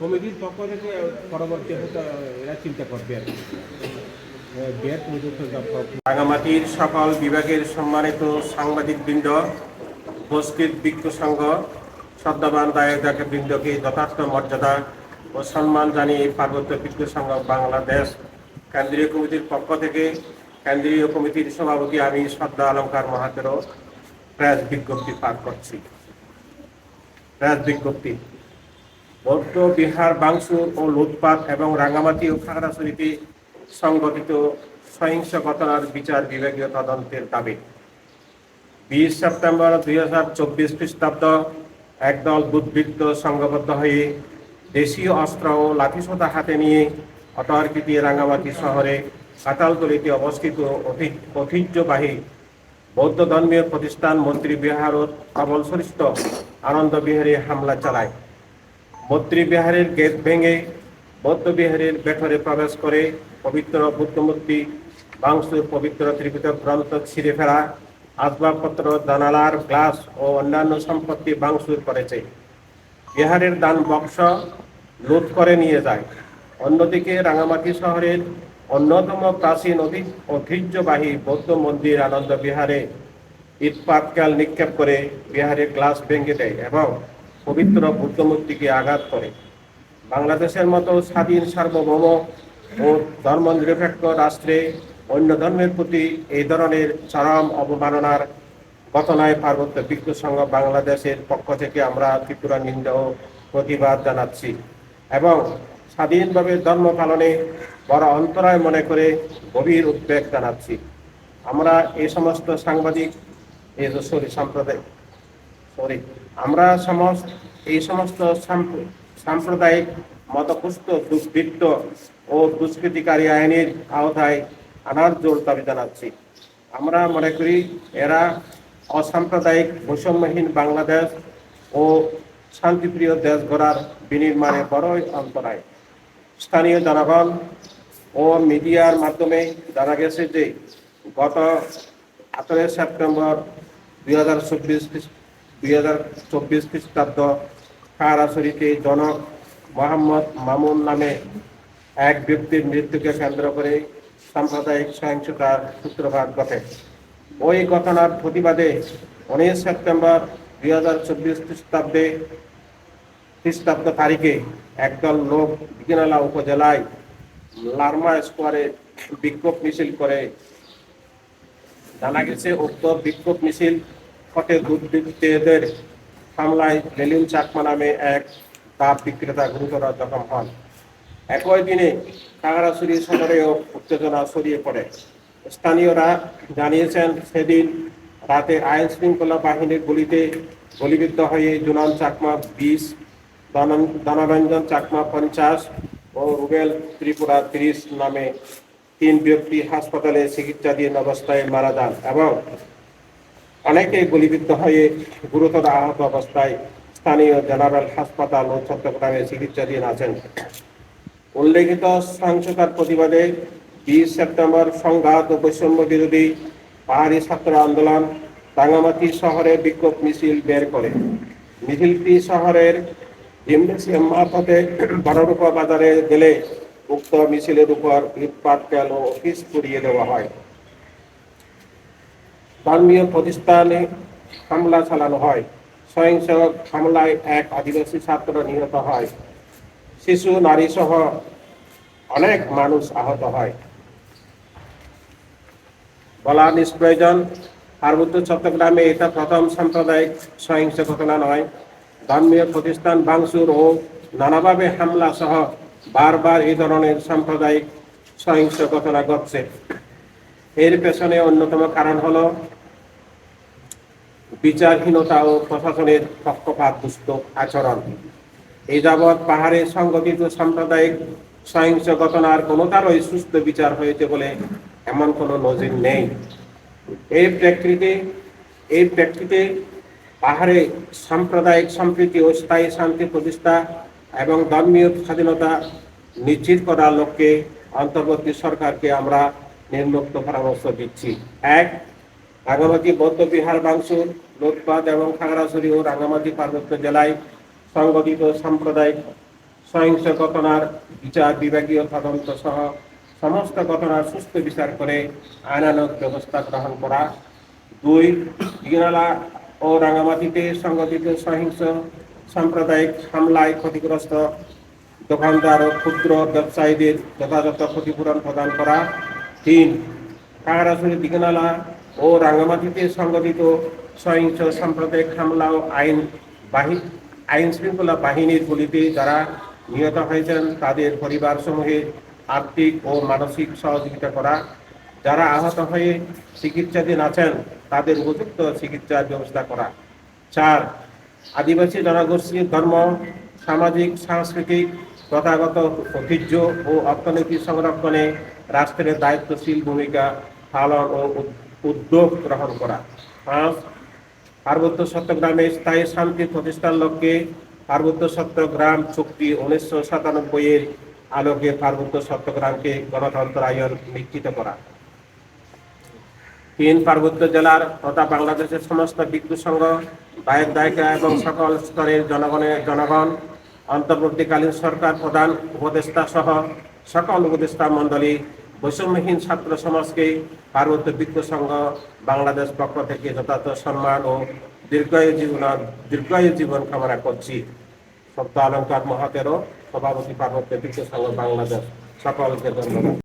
কমিটির পক্ষ থেকে পরবর্তী এরা চিন্তা করবে আর রাঙামাটির সকল বিভাগের সম্মানিত সাংবাদিকবৃন্দ, উপস্থিত বিজ্ঞ সংঘ শ্রদ্ধাবান দায়ক বৃন্দকে যথার্থ মর্যাদা ও সম্মান জানিয়ে পার্বত্য বিজ্ঞ সংঘ বাংলাদেশ কেন্দ্রীয় কমিটির পক্ষ থেকে কেন্দ্রীয় কমিটির সভাপতি আমি শ্রদ্ধা অলঙ্কার মহাতেরও প্রেস বিজ্ঞপ্তি পাঠ করছি। প্রেস বিজ্ঞপ্তি। বৌদ্ধ, বিহার, বাংসুর ও লুটপাট এবং রাঙ্গামাটি ও খাগড়াছড়িতে সংগঠিত সহিংস ঘটনার বিচার বিভাগীয় তদন্তের দাবি। বিশ সেপ্টেম্বর দুই হাজার চব্বিশ খ্রিস্টাব্দ একদল দুর্বৃত্ত সংঘবদ্ধ হয়ে দেশীয় অস্ত্র ও লাঠিসোঁতা হাতে নিয়ে অতর্কিতি রাঙ্গামাটি শহরে কাতালতলিতে অবস্থিত ঐতি- ঐতিহ্যবাহী বৌদ্ধ ধর্মীয় প্রতিষ্ঠান মন্ত্রী বিহার ও কবলসরিষ্ঠ আনন্দ বিহারে হামলা চালায়। মন্ত্রী বিহারের গেট ভেঙে বৌদ্ধ বিহারের বেঠরে প্রবেশ করে পবিত্র বুদ্ধমূর্তি বাংশুর পবিত্র ত্রিপিটক গ্রন্থ ছিঁড়ে ফেরা আসবাবপত্র জানালার গ্লাস ও অন্যান্য সম্পত্তি বাংশুর করেছে বিহারের দান বক্স লুট করে নিয়ে যায়। অন্যদিকে রাঙামাটি শহরের অন্যতম প্রাচীন ঐতিহ্যবাহী বৌদ্ধ মন্দির আনন্দ বিহারে ইটপাটকাল নিক্ষেপ করে বিহারের গ্লাস ভেঙে দেয় এবং পবিত্র বুদ্ধমূর্তিকে আঘাত করে। বাংলাদেশের মতো স্বাধীন সার্বভৌম ও ধর্মনিরপেক্ষ রাষ্ট্রে অন্য ধর্মের প্রতি এই ধরনের চরম অবমাননার ঘটনায় পার্বত্য বিজ্ঞ সংঘ বাংলাদেশের পক্ষ থেকে আমরা ত্রিপুরা নিন্দা ও প্রতিবাদ জানাচ্ছি এবং স্বাধীনভাবে ধর্ম পালনে বড় অন্তরায় মনে করে গভীর উদ্বেগ জানাচ্ছি। আমরা এই সমস্ত সাংবাদিক এই সরি সাম্প্রদায়িক সরি। আমরা সমস্ত, এই সমস্ত সাম্প- সাম্প্রদায়িক মতপুষ্ট, দুর্বৃত্ত ও দুষ্কৃতিকারী আইনের আওতায় আনার জোর দাবি জানাচ্ছি। আমরা মনে করি এরা অসাম্প্রদায়িক বৈষম্যহীন বাংলাদেশ ও শান্তিপ্রিয় দেশ গড়ার বিনির্মাণে বড়ই অন্তরায় স্থানীয় জনগণ ও মিডিয়ার মাধ্যমে জানা গেছে যে গত আঠারোই সেপ্টেম্বর দুই হাজার চব্বিশ দুই হাজার চব্বিশ খ্রিস্টাব্দ খারাছড়িতে জনক মোহাম্মদ মামুন নামে এক ব্যক্তির মৃত্যুকে কেন্দ্র করে সাম্প্রদায়িক সহিংসতার সূত্রপাত ঘটে। ওই ঘটনার প্রতিবাদে উনিশ সেপ্টেম্বর দুই হাজার চব্বিশ খ্রিস্টাব্দে খ্রিস্টাব্দ তারিখে একদল লোক বিকেনালা উপজেলায় লার্মা স্কোয়ারে বিক্ষোভ মিছিল করে। জানা গেছে, উক্ত বিক্ষোভ মিছিল ফটে দুর্বৃত্তদের হামলায় বেলুন চাকমা নামে এক ডাব বিক্রেতা গুরুতর জখম হন। একই দিনে কাগড়াছড়ি শহরেও উত্তেজনা ছড়িয়ে পড়ে। স্থানীয়রা জানিয়েছেন, সেদিন রাতে আইন শৃঙ্খলা বাহিনীর গুলিতে গুলিবিদ্ধ হয়ে জুনান চাকমা বিশ ধনরঞ্জন চাকমা পঞ্চাশ ও রুবেল ত্রিপুরা তিরিশ নামে তিন ব্যক্তি হাসপাতালে চিকিৎসাধীন অবস্থায় মারা যান এবং অনেকে গুলিবিদ্ধ হয়ে গুরুতর আহত অবস্থায় স্থানীয় জেনারেল হাসপাতাল ও চট্টগ্রামে চিকিৎসাধীন আছেন। উল্লেখিত সহিংসতার প্রতিবাদে বিশ সেপ্টেম্বর সংঘাত ও বৈষম্য বিরোধী পাহাড়ি ছাত্র আন্দোলন রাঙামাটি শহরে বিক্ষোভ মিছিল বের করে। মিছিলটি শহরের মারফতে বড়রূপা বাজারে গেলে উক্ত মিছিলের উপর ইট পাটকেল ও অফিস পুড়িয়ে দেওয়া হয়। ধর্মীয় প্রতিষ্ঠানে হামলা চালানো হয়। সহিংস হামলায় এক আদিবাসী ছাত্র নিহত হয়। শিশু নারী সহ অনেক মানুষ আহত হয়। বলা নিষ্প্রয়োজন, পার্বত্য চট্টগ্রামে এটা প্রথম সাম্প্রদায়িক সহিংস ঘটনা নয়। ধর্মীয় প্রতিষ্ঠান ভাঙচুর ও নানাভাবে হামলা সহ বারবার এই ধরনের সাম্প্রদায়িক সহিংস ঘটনা ঘটছে। এর পেছনে অন্যতম কারণ হলো বিচারহীনতা ও প্রশাসনের পক্ষপাত দুষ্ট আচরণ। এই যাবৎ পাহাড়ে সংগঠিত সাম্প্রদায়িক সহিংস ঘটনার কোনোটারই সুস্থ বিচার হয়েছে বলে এমন কোনো নজির নেই। এই প্রেক্ষিতে এই প্রেক্ষিতে পাহাড়ে সাম্প্রদায়িক সম্প্রীতি ও স্থায়ী শান্তি প্রতিষ্ঠা এবং ধর্মীয় স্বাধীনতা নিশ্চিত করার লক্ষ্যে অন্তর্বর্তী সরকারকে আমরা নির্মুক্ত পরামর্শ দিচ্ছি। এক রাঙ্গামাটি বৌদ্ধ বিহার বাংশুর লুটপাট এবং খাগড়াছড়ি ও রাঙ্গামাটি পার্বত্য জেলায় সংগঠিত সাম্প্রদায়িক সহিংস ঘটনার বিচার বিভাগীয় তদন্ত সহ সমস্ত ঘটনার সুস্থ বিচার করে আইনানুগ ব্যবস্থা গ্রহণ করা। দুই দিনালা ও রাঙামাটিতে সংগঠিত সহিংস সাম্প্রদায়িক হামলায় ক্ষতিগ্রস্ত দোকানদার ও ক্ষুদ্র ব্যবসায়ীদের যথাযথ ক্ষতিপূরণ প্রদান করা। তিন, খাগড়াছড়ি দিঘনালা ও রাঙ্গামাটিতে সংগঠিত সহিংস সাম্প্রদায়িক হামলা ও আইন বাহি, আইন শৃঙ্খলা বাহিনীর গুলিতে যারা নিহত হয়েছেন, তাদের পরিবারসমূহের আর্থিক ও মানসিক সহযোগিতা করা। যারা আহত হয়ে চিকিৎসাধীন আছেন, তাদের উপযুক্ত চিকিৎসার ব্যবস্থা করা। চার, আদিবাসী জনগোষ্ঠীর ধর্ম, সামাজিক, সাংস্কৃতিক প্রথাগত ঐতিহ্য ও অর্থনীতি সংরক্ষণে রাষ্ট্রের দায়িত্বশীল ভূমিকা পালন ও উদ্যোগ গ্রহণ করা। পাঁচ পার্বত্য চট্টগ্রামে স্থায়ী শান্তি প্রতিষ্ঠার লক্ষ্যে পার্বত্য চট্টগ্রাম চুক্তি উনিশশো সাতানব্বই এর আলোকে পার্বত্য চট্টগ্রামকে গণতন্ত্রায়ন নিশ্চিত করা। তিন পার্বত্য জেলার তথা বাংলাদেশের সমস্ত বিদ্যুৎ সংঘ দায়ক দায়িকা এবং সকল স্তরের জনগণের জনগণ, অন্তর্বর্তীকালীন সরকার প্রধান উপদেষ্টা সহ সকল উপদেষ্টা মণ্ডলী বৈষম্যহীন ছাত্র সমাজকে পার্বত্য বিদ্যুৎ সংঘ, বাংলাদেশ পক্ষ থেকে যথাযথ সম্মান ও দীর্ঘায়ু জীবন দীর্ঘায়ু জীবন কামনা করছি। সপ্তাহ অলঙ্কার মহাতেরও সভাপতি পার্বত্য বিদ্যুৎ সংঘ, বাংলাদেশ। সকলকে ধন্যবাদ।